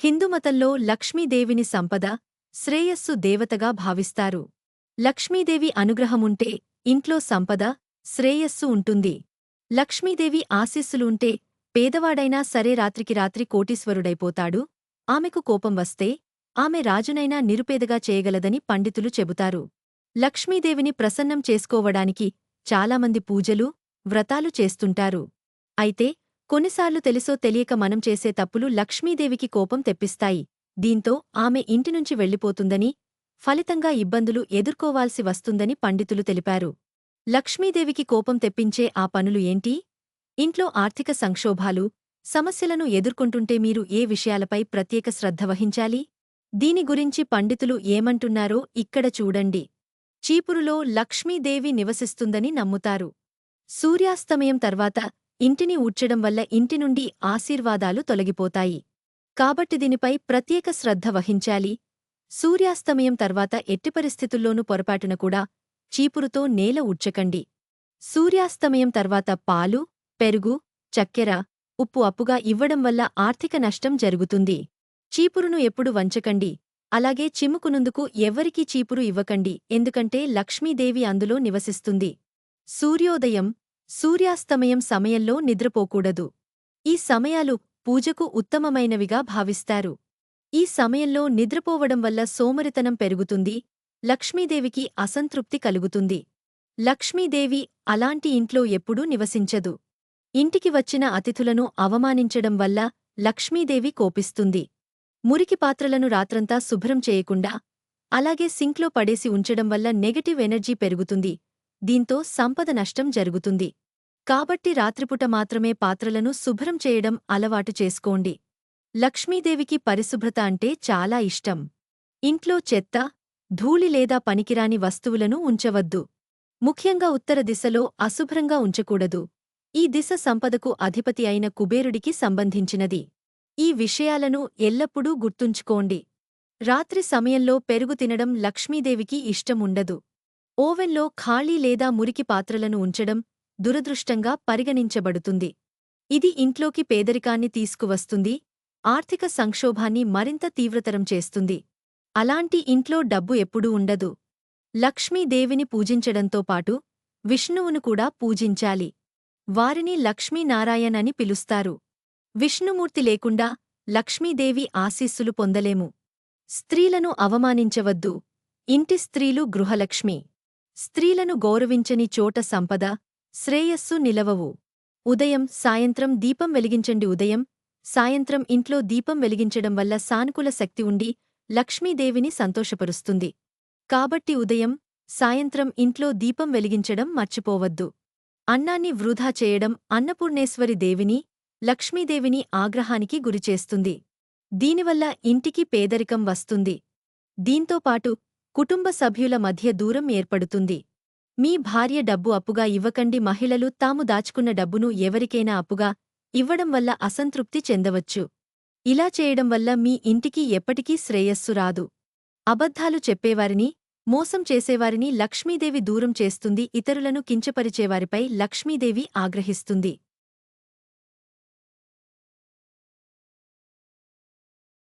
హిందుమతంలో లక్ష్మీదేవిని సంపద శ్రేయస్సు దేవతగా భావిస్తారు. లక్ష్మీదేవి అనుగ్రహముంటే ఇంట్లో సంపద శ్రేయస్సు ఉంటుంది. లక్ష్మీదేవి ఆశీస్సులుంటే పేదవాడైనా సరే రాత్రికి రాత్రి కోటీశ్వరుడైపోతాడు. ఆమెకు కోపం వస్తే ఆమె రాజునైనా నిరుపేదగా చేయగలదని పండితులు చెబుతారు. లక్ష్మీదేవిని ప్రసన్నం చేసుకోవడానికి చాలామంది పూజలు వ్రతాలు చేస్తుంటారు. అయితే కొన్నిసార్లు తెలుసో తెలియక మనం చేసే తప్పులు లక్ష్మీదేవికి కోపం తెప్పిస్తాయి. దీంతో ఆమె ఇంటినుంచి వెళ్ళిపోతుందని ఫలితంగా ఇబ్బందులు ఎదుర్కోవాల్సి వస్తుందని పండితులు తెలిపారు. లక్ష్మీదేవికి కోపం తెప్పించే ఆ పనులు ఏంటి? ఇంట్లో ఆర్థిక సంక్షోభాలు సమస్యలను ఎదుర్కొంటుంటే మీరు ఏ విషయాలపై ప్రత్యేక శ్రద్ధ వహించాలి? దీని గురించి పండితులు ఏమంటున్నారో ఇక్కడ చూడండి. చీపురులో లక్ష్మీదేవి నివసిస్తుందని నమ్ముతారు. సూర్యాస్తమయం తర్వాత ఇంటిని ఊడ్చడం వల్ల ఇంటి నుండి ఆశీర్వాదాలు తొలగిపోతాయి. కాబట్టి దీనిపై ప్రత్యేక శ్రద్ధ వహించాలి. సూర్యాస్తమయం తర్వాత ఎట్టి పరిస్థితుల్లోనూ పొరపాటున కూడా చీపురుతో నేల ఉడ్చకండి సూర్యాస్తమయం తర్వాత పాలు పెరుగు చక్కెర ఉప్పు అప్పుగా ఇవ్వడం వల్ల ఆర్థిక నష్టం జరుగుతుంది. చీపురును ఎప్పుడు వంచకండి. అలాగే చిమ్ముకునందుకు ఎవ్వరికీ చీపురు ఇవ్వకండి. ఎందుకంటే లక్ష్మీదేవి అందులో నివసిస్తుంది. సూర్యోదయం సూర్యాస్తమయం సమయంలో నిద్రపోకూడదు. ఈ సమయాలు పూజకు ఉత్తమమైనవిగా భావిస్తారు. ఈ సమయంలో నిద్రపోవడం వల్ల సోమరితనం పెరుగుతుంది లక్ష్మీదేవికి అసంతృప్తి కలుగుతుంది. లక్ష్మీదేవి అలాంటి ఇంట్లో ఎప్పుడూ నివసించదు. ఇంటికి వచ్చిన అతిథులను అవమానించడం వల్ల లక్ష్మీదేవి కోపిస్తుంది. మురికి పాత్రలను రాత్రంతా శుభ్రం చేయకుండా అలాగే సింక్లో పడేసి ఉంచడం వల్ల నెగటివ్ ఎనర్జీ పెరుగుతుంది. దీంతో సంపద నష్టం జరుగుతుంది. కాబట్టి రాత్రిపుట మాత్రమే పాత్రలను శుభ్రం చేయడం అలవాటు చేసుకోండి. లక్ష్మీదేవికి పరిశుభ్రత అంటే చాలా ఇష్టం. ఇంట్లో చెత్త ధూళి లేదా పనికిరాని వస్తువులను ఉంచవద్దు. ముఖ్యంగా ఉత్తర దిశలో అశుభ్రంగా ఉంచకూడదు. ఈ దిశ సంపదకు అధిపతి అయిన కుబేరుడికి సంబంధించినది. ఈ విషయాలను ఎల్లప్పుడూ గుర్తుంచుకోండి. రాత్రి సమయంలో పెరుగు తినడం లక్ష్మీదేవికి ఇష్టముండదు. ఓవెన్లో ఖాళీ లేదా మురికి పాత్రలను ఉంచడం దురదృష్టంగా పరిగణించబడుతుంది. ఇది ఇంట్లోకి పేదరికాన్ని తీసుకువస్తుంది ఆర్థిక సంక్షోభాన్ని మరింత తీవ్రతరం చేస్తుంది. అలాంటి ఇంట్లో డబ్బు ఎప్పుడూ ఉండదు. లక్ష్మీదేవిని పూజించడంతో పాటు విష్ణువును కూడా పూజించాలి. వారిని లక్ష్మీనారాయణ్ అని పిలుస్తారు. విష్ణుమూర్తి లేకుండా లక్ష్మీదేవి ఆశీస్సులు పొందలేము. స్త్రీలను అవమానించవద్దు. ఇంటి స్త్రీలు గృహలక్ష్మి. స్త్రీలను గౌరవించని చోట సంపద శ్రేయస్సు నిలవవు. ఉదయం సాయంత్రం దీపం వెలిగించండి. ఉదయం సాయంత్రం ఇంట్లో దీపం వెలిగించడం వల్ల సానుకూల శక్తి ఉండి లక్ష్మీదేవిని సంతోషపరుస్తుంది. కాబట్టి ఉదయం సాయంత్రం ఇంట్లో దీపం వెలిగించడం మర్చిపోవద్దు. అన్నాన్ని వృధా చేయడం అన్నపూర్ణేశ్వరి దేవిని లక్ష్మీదేవిని ఆగ్రహానికి గురిచేస్తుంది. దీనివల్ల ఇంటికి పేదరికం వస్తుంది. దీంతోపాటు కుటుంబ సభ్యుల మధ్య దూరం ఏర్పడుతుంది. మీ భార్య డబ్బు అప్పుగా ఇవ్వకండి మహిళలు తాము దాచుకున్న డబ్బును ఎవరికైనా అప్పుగా ఇవ్వడం వల్ల అసంతృప్తి చెందవచ్చు. ఇలా చేయడం వల్ల మీ ఇంటికి ఎప్పటికీ శ్రేయస్సు రాదు. అబద్ధాలు చెప్పేవారిని మోసం చేసేవారిని లక్ష్మీదేవి దూరం చేస్తుంది ఇతరులను కించపరిచేవారిపై లక్ష్మీదేవి ఆగ్రహిస్తుంది.